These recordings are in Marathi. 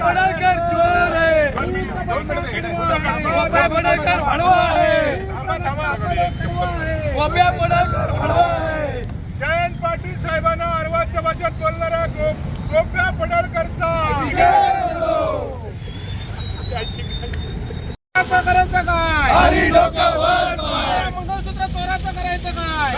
पडळकर चोर आहे. गोप्या पडळकर भडवा आहे. गोप्या पडळकर भडवा आहे. जयंत पाटील साहेबांना अर्वाच्या भाषेत बोलणारा गोप्या पडळकरचा. करायचं काय मंगळसूत्र चोराचं करायचं काय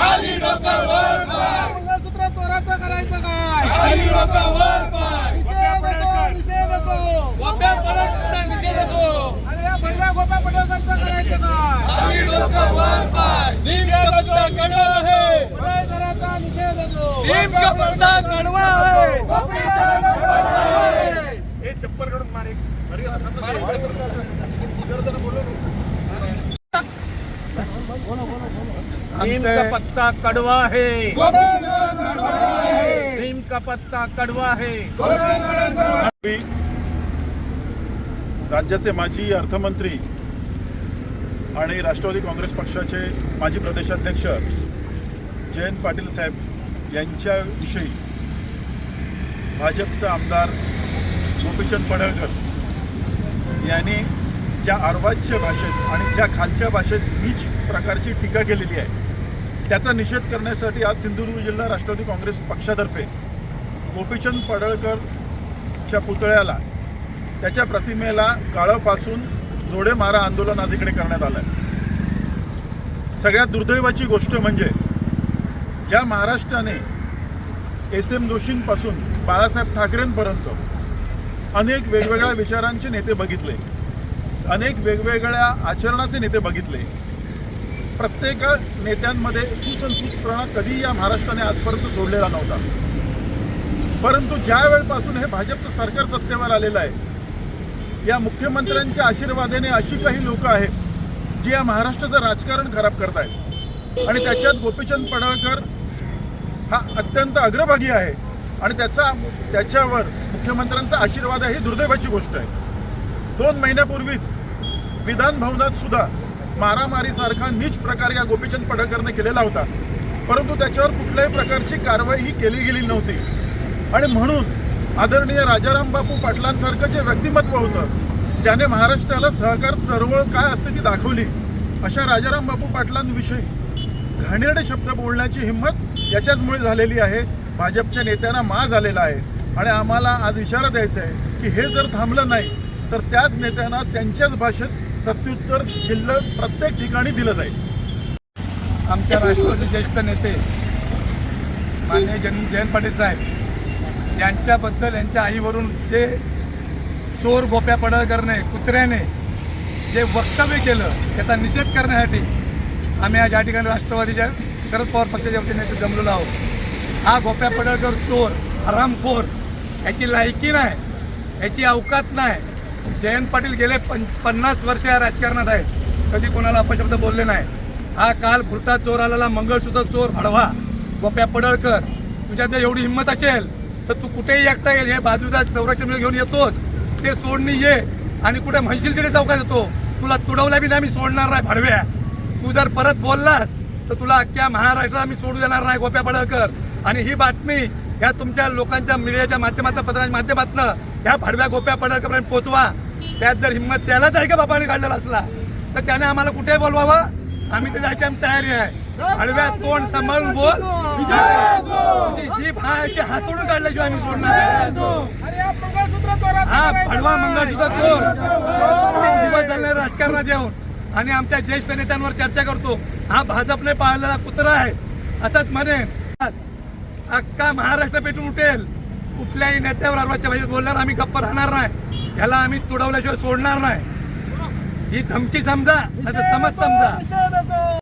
मंगळसूत्र चोराचं करायचं काय खाली डोकं वर पाय निषेध असो निषेध असो गोप्या पडळकरचा निषेध असो अरे या भगव्या गोप्या पडळकरचं करायचं काय खाली डोकं वर पाय निषेध असो कडवा आहे पडळकराचा निषेध असो भीम का पत्ता कडवा आहे. हे चप्पल काढून मारे नीम का पत्ता कड़वा है नीम का पत्ता कड़वा है राज्याचे माजी अर्थमंत्री आणि राष्ट्रवादी काँग्रेस पक्षाचे माजी प्रदेशाध्यक्ष जयंत पाटील साहेब यांच्याविषयी भाजपचा आमदार गोपीचंद पडळकर यांनी ज्या अर्वाच्य भाषेत आणि ज्या खालच्या भाषेत नीच प्रकारची टीका केलेली आहे त्याचा निषेध करण्यासाठी आज सिंधुदुर्ग जिल्हा राष्ट्रवादी काँग्रेस पक्षातर्फे गोपीचंद पडळकरच्या पुतळ्याला त्याच्या प्रतिमेला काळापासून जोडे मारा आंदोलन आज इकडे करण्यात आलं आहे सगळ्यात दुर्दैवाची गोष्ट म्हणजे ज्या महाराष्ट्राने एस एम जोशींपासून बाळासाहेब ठाकरेंपर्यंत अनेक वेगवेगळ्या विचारांचे नेते बघितले अनेक वेगवेगळ्या आचरणाचे नेते बघितले प्रत्येक नेत्यांमध्ये सुसंस्कृतपणा कधी या महाराष्ट्राने आजपर्यंत सोडलेला नव्हता. परंतु ज्या वेळपासून हे भाजपचं सरकार सत्तेवर आलेलं आहे या मुख्यमंत्र्यांच्या आशीर्वादाने अशी काही लोक आहेत जी या महाराष्ट्राचं राजकारण खराब करत आहेत. आणि त्याच्यात गोपीचंद पडळकर हा अत्यंत अग्रभागी आहे. आणि त्याचा त्याच्यावर मुख्यमंत्र्यांचा आशीर्वाद आहे ही दुर्दैवाची गोष्ट आहे. दोन महिन्यापूर्वीच विधान भवनात सुद्धा मारामारीसारखा नीच प्रकार या गोपीचंद पडळकरने केलेला होता. परंतु त्याच्यावर कुठल्याही प्रकारची कारवाई ही केली गेली नव्हती. आणि म्हणून आदरणीय राजाराम बापू पाटलांसारखं जे व्यक्तिमत्व होतं ज्याने महाराष्ट्राला सहकार चळवळ काय असते ती दाखवली अशा राजाराम बापू पाटलांविषयी घाणेरडे शब्द बोलण्याची हिंमत याच्याचमुळे झालेली आहे. भाजपच्या नेत्यांना मा झालेला आहे. आणि आम्हाला आज इशारा द्यायचा आहे की हे जर थांबलं नाही तर त्याच नेत्यांना त्यांच्याच भाषेत प्रत्युत्तर जिल्ह्यात प्रत्येक ठिकाणी दिलं जाईल. आमच्या राष्ट्रवादी ज्येष्ठ नेते माननीय जन जयंत पाटील साहेब यांच्याबद्दल यांच्या आईवरून जे चोर गोप्या पडळकरने कुत्र्याने जे वक्तव्य केलं त्याचा निषेध करण्यासाठी आम्ही आज या ठिकाणी राष्ट्रवादीच्या शरद पवार पक्षाच्या वतीने इथे जमलेलो आहोत. हा गोप्या पडळकर चोर आरामखोर याची लायकी नाही याची अवकात नाही. जयंत पाटील गेले पं पन्नास वर्ष या राजकारणात आहेत. कधी कोणाला अपशब्द बोलले नाही. हा काल खुर्टा चोर आलेला मंगळसूत्र चोर भडवा गोप्या पडळकर. तुझ्यात जर एवढी हिंमत असेल तर तू कुठेही एकटा ये हे बाजूचा संरक्षण घेऊन येतोस. ते सोडणी ये. आणि कुठे म्हणशील तिथे चौकात येतो. तुला तुडवल्या बी नाही मी सोडणार नाही भडव्या. तू जर परत बोललास तर तुला अख्ख्या महाराष्ट्राला मी सोडू देणार नाही गोप्या पडळकर आणि ही बातमी ह्या तुमच्या लोकांच्या मीडियाच्या माध्यमातून पत्रांच्या माध्यमातून ह्या भडव्या गोप्या पडळकरपर्यंत पोचवा. त्यात जर हिंमत त्यालाच आहे का बापाने काढलेला असला? तर त्याने आम्हाला कुठे बोलवावं? आम्ही ते जायची आम्ही तयारी आहे. हळव्या तोंड सांभाळून बोल. तुझी हा अशी हातोडून काढल्याशिवाय आम्ही सोडणार हा फडवा मंगळ काय? मंगळसूत्र चोर. दिवस झाले राजकारणात येऊन. आणि आमच्या ज्येष्ठ नेत्यांवर चर्चा करतो. हा भाजपने पाळलेला कुत्रा आहे. असंच म्हणेन. अख्खा महाराष्ट्र पेटून उठेल. कुठल्याही नेत्यावर अर्वाच्या भाषेत बोलणार आम्ही गप्प राहणार नाही. ह्याला आम्ही तुडवल्याशिवाय सोडणार नाही. ही धमकी समजा समज समजा.